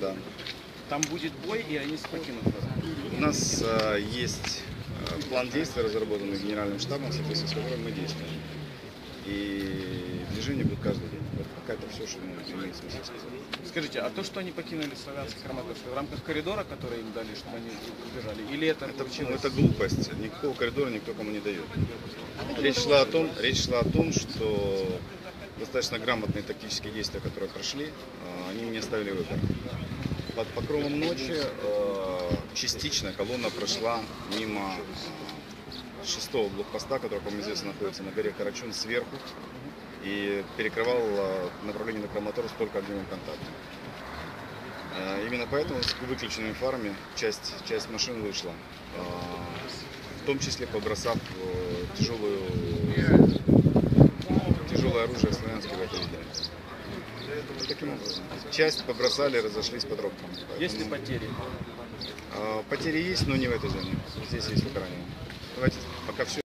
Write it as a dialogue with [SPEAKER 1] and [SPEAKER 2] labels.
[SPEAKER 1] да.
[SPEAKER 2] Там будет бой, и они покинут.
[SPEAKER 1] У нас э, есть э, план действий, разработанный Генеральным штабом, в соответствии с которым мы действуем. И движение будет каждый день. Вот пока это все, что имеет смысл сказать.
[SPEAKER 2] Скажите, а то, что они покинули Славянский Краматорск, в рамках коридора, который им дали, чтобы они убежали, или это,
[SPEAKER 1] Это, ну, это глупость. Никакого коридора никто кому не дает. Речь шла о том, речь шла о том, что достаточно грамотные тактические действия, которые прошли, э, они мне оставили выбор. Под покровом ночи э, частично колонна прошла мимо э, шестого блокпоста, который, по-моему, известно, находится на горе Карачун сверху и перекрывал направление на Краматорск только огневым контактом. Именно поэтому с выключенными фарами часть, часть машин вышла. В том числе побросав тяжелую, Таким образом. Часть побросали, разошлись по тропкам.
[SPEAKER 2] Есть ли потери?
[SPEAKER 1] э, Потери есть, но не в этой зоне. Здесь есть раненые. Давайте пока все.